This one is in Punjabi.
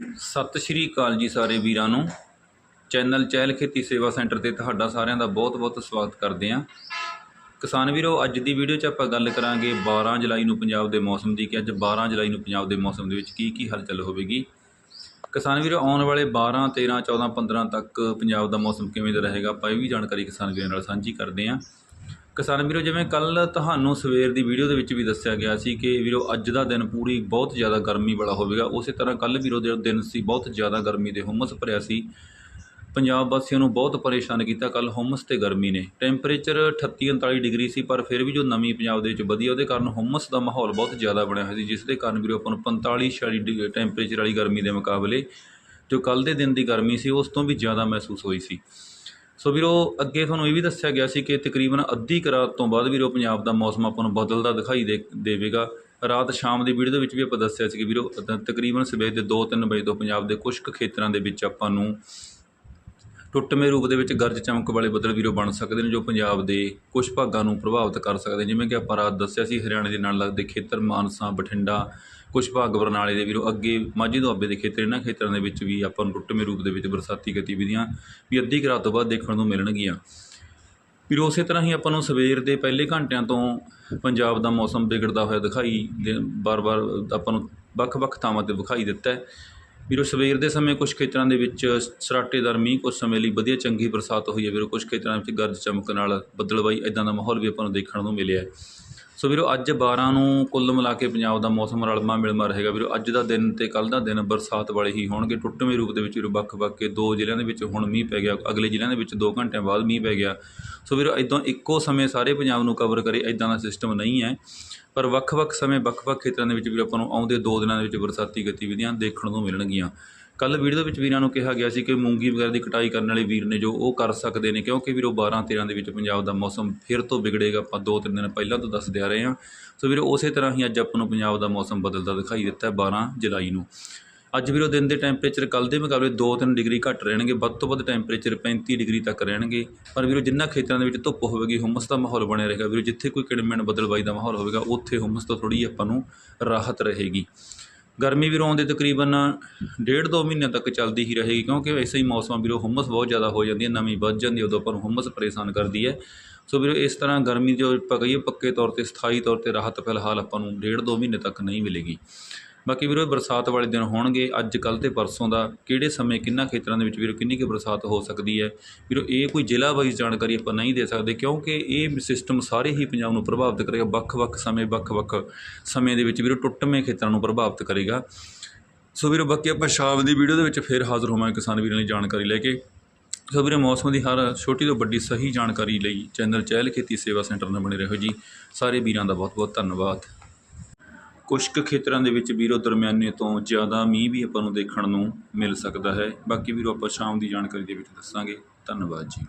ਸਤਿ ਸ਼੍ਰੀ ਅਕਾਲ ਜੀ ਸਾਰੇ ਵੀਰਾਂ ਨੂੰ। ਚੈਨਲ ਚਹਿਲ ਖੇਤੀ ਸੇਵਾ ਸੈਂਟਰ ਤੇ ਤੁਹਾਡਾ ਸਾਰਿਆਂ ਦਾ ਬਹੁਤ-ਬਹੁਤ ਸਵਾਗਤ ਕਰਦੇ ਹਾਂ। ਕਿਸਾਨ ਵੀਰੋ, ਅੱਜ ਦੀ ਵੀਡੀਓ 'ਚ ਆਪਾਂ ਗੱਲ ਕਰਾਂਗੇ 12 ਜੁਲਾਈ ਨੂੰ ਪੰਜਾਬ ਦੇ ਮੌਸਮ ਦੀ ਕਿ ਅੱਜ 12 ਜੁਲਾਈ ਨੂੰ ਪੰਜਾਬ ਦੇ ਮੌਸਮ ਦੇ ਵਿੱਚ ਕੀ ਕੀ ਹਲਚਲ ਹੋਵੇਗੀ। ਕਿਸਾਨ ਵੀਰੋ, ਆਉਣ ਵਾਲੇ 12 13 14 15 ਤੱਕ ਪੰਜਾਬ ਦਾ ਮੌਸਮ ਕਿਵੇਂ ਦਾ ਰਹੇਗਾ, ਆਪਾਂ ਇਹ ਵੀ ਜਾਣਕਾਰੀ ਕਿਸਾਨ ਵੀਰਾਂ ਨਾਲ ਸਾਂਝੀ ਕਰਦੇ ਹਾਂ। ਕਿਸਾਨ ਵੀਰੋ, ਜਿਵੇਂ ਕੱਲ ਤੁਹਾਨੂੰ ਸਵੇਰ ਦੀ ਵੀਡੀਓ ਦੇ ਵਿੱਚ ਵੀ ਦੱਸਿਆ ਗਿਆ ਸੀ ਕਿ ਵੀਰੋ, ਅੱਜ ਦਾ ਦਿਨ ਪੂਰੀ ਬਹੁਤ ਜ਼ਿਆਦਾ ਗਰਮੀ ਵਾਲਾ ਹੋਵੇਗਾ। ਉਸੇ ਤਰ੍ਹਾਂ ਕੱਲ ਵੀਰੋ ਦੇ ਦਿਨ ਸੀ, ਬਹੁਤ ਜ਼ਿਆਦਾ ਗਰਮੀ ਦੇ ਹੁਮਸ ਭਰਿਆ ਸੀ। ਪੰਜਾਬ ਵਾਸੀਆਂ ਨੂੰ ਬਹੁਤ ਪਰੇਸ਼ਾਨ ਕੀਤਾ ਕੱਲ ਹੁਮਸ ਤੇ ਗਰਮੀ ਨੇ। ਟੈਂਪਰੇਚਰ 38 39 ਡਿਗਰੀ ਸੀ, ਪਰ ਫਿਰ ਵੀ ਜੋ ਨਮੀ ਪੰਜਾਬ ਦੇ ਵਿੱਚ ਵਧੀ, ਉਹਦੇ ਕਾਰਨ ਹੁਮਸ ਦਾ ਮਾਹੌਲ ਬਹੁਤ ਜ਼ਿਆਦਾ ਬਣਿਆ ਹੋਇਆ ਸੀ, ਜਿਸ ਦੇ ਕਾਰਨ ਵੀਰੋ, ਆਪਾਂ ਨੂੰ 45 46 ਡਿਗਰੀ ਟੈਂਪਰੇਚਰ ਵਾਲੀ ਗਰਮੀ ਦੇ ਮੁਕਾਬਲੇ, ਜੋ ਕੱਲ ਦੇ ਦਿਨ ਦੀ ਗਰਮੀ ਸੀ, ਉਸ ਤੋਂ ਵੀ ਜ਼ਿਆਦਾ ਮਹਿਸੂਸ ਹੋਈ ਸੀ। ਸੋ ਵੀਰੋ, ਅੱਗੇ ਤੁਹਾਨੂੰ ਇਹ ਵੀ ਦੱਸਿਆ ਗਿਆ ਸੀ ਕਿ ਤਕਰੀਬਨ ਅੱਧੀ ਕੁ ਰਾਤ ਤੋਂ ਬਾਅਦ ਵੀਰੋ ਪੰਜਾਬ ਦਾ ਮੌਸਮ ਆਪਾਂ ਨੂੰ ਬਦਲਦਾ ਦਿਖਾਈ ਦੇ ਦੇਵੇਗਾ। ਰਾਤ ਸ਼ਾਮ ਦੀ ਵੀਡੀਓ ਦੇ ਵਿੱਚ ਵੀ ਆਪਾਂ ਦੱਸਿਆ ਸੀ ਕਿ ਵੀਰੋ, ਤਕਰੀਬਨ ਸਵੇਰ ਦੇ 2-3 ਵਜੇ ਤੋਂ ਪੰਜਾਬ ਦੇ ਕੁਝ ਕੁ ਖੇਤਰਾਂ ਦੇ ਵਿੱਚ ਆਪਾਂ ਨੂੰ ਟੁੱਟਵੇਂ ਰੂਪ ਦੇ ਵਿੱਚ ਗਰਜ ਚਮਕ ਵਾਲੇ ਬੱਦਲ ਵੀਰੋ ਬਣ ਸਕਦੇ ਨੇ ਜੋ ਪੰਜਾਬ ਦੇ ਕੁਝ ਭਾਗਾਂ ਨੂੰ ਪ੍ਰਭਾਵਿਤ ਕਰ ਸਕਦੇ ਨੇ। ਜਿਵੇਂ ਕਿ ਆਪਾਂ ਰਾਤ ਦੱਸਿਆ ਸੀ, ਹਰਿਆਣੇ ਦੇ ਨਾਲ ਲੱਗਦੇ ਖੇਤਰ, ਮਾਨਸਾ, ਬਠਿੰਡਾ ਕੁਝ ਭਾਗ ਬਰਨਾਲੇ ਦੇ ਵੀਰੋ, ਅੱਗੇ ਮਾਝੀ ਦੁਆਬੇ ਦੇ ਖੇਤਰ, ਇਹਨਾਂ ਖੇਤਰਾਂ ਦੇ ਵਿੱਚ ਵੀ ਆਪਾਂ ਨੂੰ ਟੁੱਟਵੇਂ ਰੂਪ ਦੇ ਵਿੱਚ ਬਰਸਾਤੀ ਗਤੀਵਿਧੀਆਂ ਵੀ ਅੱਧੀ ਕੁ ਰਾਤ ਤੋਂ ਬਾਅਦ ਦੇਖਣ ਨੂੰ ਮਿਲਣਗੀਆਂ ਫਿਰ ਉਸੇ ਤਰ੍ਹਾਂ ਹੀ ਆਪਾਂ ਨੂੰ ਸਵੇਰ ਦੇ ਪਹਿਲੇ ਘੰਟਿਆਂ ਤੋਂ ਪੰਜਾਬ ਦਾ ਮੌਸਮ ਵਿਗੜਦਾ ਹੋਇਆ ਦਿਖਾਈ ਦੇ, ਬਾਰ-ਬਾਰ ਆਪਾਂ ਨੂੰ ਵੱਖ-ਵੱਖ ਥਾਵਾਂ ਤੇ ਵਿਖਾਈ ਦਿੱਤਾ ਹੈ ਵੀਰੋ, ਸਵੇਰ ਦੇ ਸਮੇਂ ਕੁਝ ਖੇਤਰਾਂ ਦੇ ਵਿੱਚ ਸਰਾਟੇਦਾਰ ਮੀਂਹ ਕੁਝ ਸਮੇਂ ਲਈ ਵਧੀਆ ਚੰਗੀ ਬਰਸਾਤ ਹੋਈ ਹੈ ਵੀਰੋ। ਕੁਝ ਖੇਤਰਾਂ ਵਿੱਚ ਗਰਜ ਚਮਕ ਨਾਲ ਬੱਦਲਬਾਈ ਇਦਾਂ ਦਾ ਮਾਹੌਲ ਵੀ ਆਪਾਂ ਨੂੰ ਦੇਖਣ ਨੂੰ ਮਿਲਿਆ ਸੋ ਵੀਰੋ, ਅੱਜ 12 ਨੂੰ ਕੁੱਲ ਮਿਲਾ ਕੇ ਪੰਜਾਬ ਦਾ ਮੌਸਮ ਰਲਮਾ ਮਿਲਮਾ ਰਹੇਗਾ। ਵੀਰੋ, ਅੱਜ ਦਾ ਦਿਨ ਤੇ ਕੱਲ ਦਾ ਦਿਨ ਬਰਸਾਤ ਵਾਲੇ ਹੀ ਹੋਣਗੇ। ਟੁੱਟਵੇਂ ਰੂਪ ਦੇ ਵਿੱਚ ਵੀਰੋ, ਵੱਖ-ਵੱਖ ਕੇ ਦੋ ਜ਼ਿਲ੍ਹਿਆਂ ਦੇ ਵਿੱਚ ਹੁਣ ਮੀਂਹ ਪੈ ਗਿਆ। ਅਗਲੇ ਜ਼ਿਲ੍ਹਿਆਂ ਦੇ ਵਿੱਚ 2 ਘੰਟਿਆਂ ਬਾਅਦ ਮੀਂਹ ਪੈ ਗਿਆ। ਸੋ ਵੀਰੋ ਇਦਾਂ ਇੱਕੋ ਸਮੇਂ ਸਾਰੇ ਪੰਜਾਬ ਨੂੰ ਕਵਰ ਕਰੇ ਇਦਾਂ ਦਾ ਸਿਸਟਮ ਨਹੀਂ ਹੈ। ਪਰ ਵੱਖ-ਵੱਖ ਸਮੇਂ ਵੱਖ-ਵੱਖ ਖੇਤਰਾਂ ਦੇ ਵਿੱਚ ਵੀ ਆਪਾਂ ਨੂੰ ਆਉਂਦੇ 2 ਦਿਨਾਂ ਦੇ ਵਿੱਚ ਬਰਸਾਤੀ ਗਤੀਵਿਧੀਆਂ ਦੇਖਣ ਨੂੰ ਮਿਲਣਗੀਆਂ। ਕੱਲ੍ਹ ਵੀਡੀਓ ਦੇ ਵਿੱਚ ਵੀਰਾਂ ਨੂੰ ਕਿਹਾ ਗਿਆ ਸੀ ਕਿ ਮੂੰਗੀ ਵਗੈਰਾ ਦੀ ਕਟਾਈ ਕਰਨ ਵਾਲੇ ਵੀਰ ਨੇ ਜੋ ਉਹ ਕਰ ਸਕਦੇ ਨੇ, ਕਿਉਂਕਿ ਵੀਰੋ 12 13 ਦੇ ਵਿੱਚ ਪੰਜਾਬ ਦਾ ਮੌਸਮ ਫਿਰ ਤੋਂ ਵਿਗੜੇਗਾ, ਆਪਾਂ ਦੋ ਤਿੰਨ ਦਿਨ ਪਹਿਲਾਂ ਤੋਂ ਦੱਸਦੇ ਆ ਰਹੇ ਹਾਂ। ਸੋ ਵੀਰੋ, ਉਸੇ ਤਰ੍ਹਾਂ ਹੀ ਅੱਜ ਆਪਾਂ ਨੂੰ ਪੰਜਾਬ ਦਾ ਮੌਸਮ ਬਦਲਦਾ ਦਿਖਾਈ ਦਿੱਤਾ ਹੈ 12 ਜੁਲਾਈ ਨੂੰ। ਅੱਜ ਵੀਰੋ ਦਿਨ ਦੇ ਟੈਂਪਰੇਚਰ ਕੱਲ ਦੇ ਮੁਕਾਬਲੇ 2-3 ਡਿਗਰੀ ਘੱਟ ਰਹਿਣਗੇ, ਵੱਧ ਤੋਂ ਵੱਧ ਟੈਂਪਰੇਚਰ 35 ਡਿਗਰੀ ਤੱਕ ਰਹਿਣਗੇ। ਪਰ ਵੀਰੋ, ਜਿੰਨਾ ਖੇਤਰਾਂ ਦੇ ਵਿੱਚ ਧੁੱਪ ਹੋਵੇਗੀ, ਹੁਮਸ ਦਾ ਮਾਹੌਲ ਬਣਿਆ ਰਹੇਗਾ। ਵੀਰੋ, ਜਿੱਥੇ ਕੋਈ ਕਿਣਮਿਣ ਬਦਲਵਾਈ ਦਾ ਮਾਹੌਲ ਹੋਵੇਗਾ, ਉੱਥੇ ਹੁਮਸ ਤੋਂ ਥੋੜੀ ਆਪਾਂ ਨੂੰ ਰਾਹਤ ਰਹੇਗੀ। ਗਰਮੀ ਵੀਰੋ ਆਉਂਦੇ ਤਕਰੀਬਨ ਡੇਢ ਦੋ ਮਹੀਨੇ ਤੱਕ ਚੱਲਦੀ ਹੀ ਰਹੇਗੀ, ਕਿਉਂਕਿ ਵੈਸੇ ਹੀ ਮੌਸਮ ਵੀਰੋ ਹੁਮਸ ਬਹੁਤ ਜ਼ਿਆਦਾ ਹੋ ਜਾਂਦੀ ਹੈ, ਨਮੀ ਵੱਧ ਜਾਂਦੀ ਉਦੋਂ ਆਪਾਂ ਨੂੰ ਹੁਮਸ ਪਰੇਸ਼ਾਨ ਕਰਦੀ ਹੈ। ਸੋ ਵੀਰੋ ਇਸ ਤਰ੍ਹਾਂ ਗਰਮੀ ਜੋ ਆਪਾਂ ਕਹੀਏ ਪੱਕੇ ਤੌਰ ਤੇ, ਸਥਾਈ ਤੌਰ ਤੇ ਰਾਹਤ ਫਿਲਹਾਲ ਆਪਾਂ ਨੂੰ ਡੇਢ ਦੋ ਮਹੀਨੇ ਤੱਕ ਨਹੀਂ ਮਿਲੇਗੀ। ਬਾਕੀ ਵੀਰੋ ਬਰਸਾਤ ਵਾਲੇ ਦਿਨ ਹੋਣਗੇ। ਅੱਜ ਕੱਲ ਤੇ ਪਰਸੋਂ ਦਾ ਕਿਹੜੇ ਸਮੇਂ ਕਿੰਨਾ ਖੇਤਰਾਂ ਦੇ ਵਿੱਚ ਵੀਰੋ, ਕਿੰਨੀ ਕੁ ਬਰਸਾਤ ਹੋ ਸਕਦੀ ਹੈ? ਵੀਰੋ, ਇਹ ਕੋਈ ਜ਼ਿਲ੍ਹਾ ਵਾਈਜ਼ ਜਾਣਕਾਰੀ ਆਪਾਂ ਨਹੀਂ ਦੇ ਸਕਦੇ ਕਿਉਂਕਿ ਇਹ ਸਿਸਟਮ ਸਾਰੇ ਹੀ ਪੰਜਾਬ ਨੂੰ ਪ੍ਰਭਾਵਿਤ ਕਰੇਗਾ। ਵੱਖ-ਵੱਖ ਸਮੇਂ ਵੱਖ-ਵੱਖ ਸਮੇਂ ਦੇ ਵਿੱਚ ਵੀਰੋ, ਟੁੱਟਵੇਂ ਖੇਤਰਾਂ ਨੂੰ ਪ੍ਰਭਾਵਿਤ ਕਰੇਗਾ। ਸੋ ਵੀਰੋ, ਬਾਕੀ ਆਪਾਂ ਸ਼ਾਮ ਦੀ ਵੀਡੀਓ ਦੇ ਵਿੱਚ ਫਿਰ ਹਾਜ਼ਰ ਹੋਵਾਂਗੇ ਕਿਸਾਨ ਵੀਰਾਂ ਲਈ ਜਾਣਕਾਰੀ ਲੈ ਕੇ। ਸੋ ਵੀਰੇ, ਮੌਸਮ ਦੀ ਹਰ ਛੋਟੀ ਤੋਂ ਵੱਡੀ ਸਹੀ ਜਾਣਕਾਰੀ ਲਈ ਚੈਨਲ ਚਹਿਲ ਖੇਤੀ ਸੇਵਾ ਸੈਂਟਰ ਨਾਲ ਬਣੇ ਰਹੋ ਜੀ। ਸਾਰੇ ਵੀਰਾਂ ਦਾ ਬਹੁਤ-ਬਹੁਤ ਧੰਨਵਾਦ। ਕੁਛ ਕੁ ਖੇਤਰਾਂ ਦੇ ਵਿੱਚ ਵੀਰੋ ਦਰਮਿਆਨੇ ਤੋਂ ਜ਼ਿਆਦਾ ਮੀਂਹ ਵੀ ਆਪਾਂ ਨੂੰ ਦੇਖਣ ਨੂੰ ਮਿਲ ਸਕਦਾ ਹੈ। ਬਾਕੀ ਵੀਰੋ ਆਪਾਂ ਸ਼ਾਮ ਦੀ ਜਾਣਕਾਰੀ ਦੇ ਵਿੱਚ ਦੱਸਾਂਗੇ। ਧੰਨਵਾਦ ਜੀ।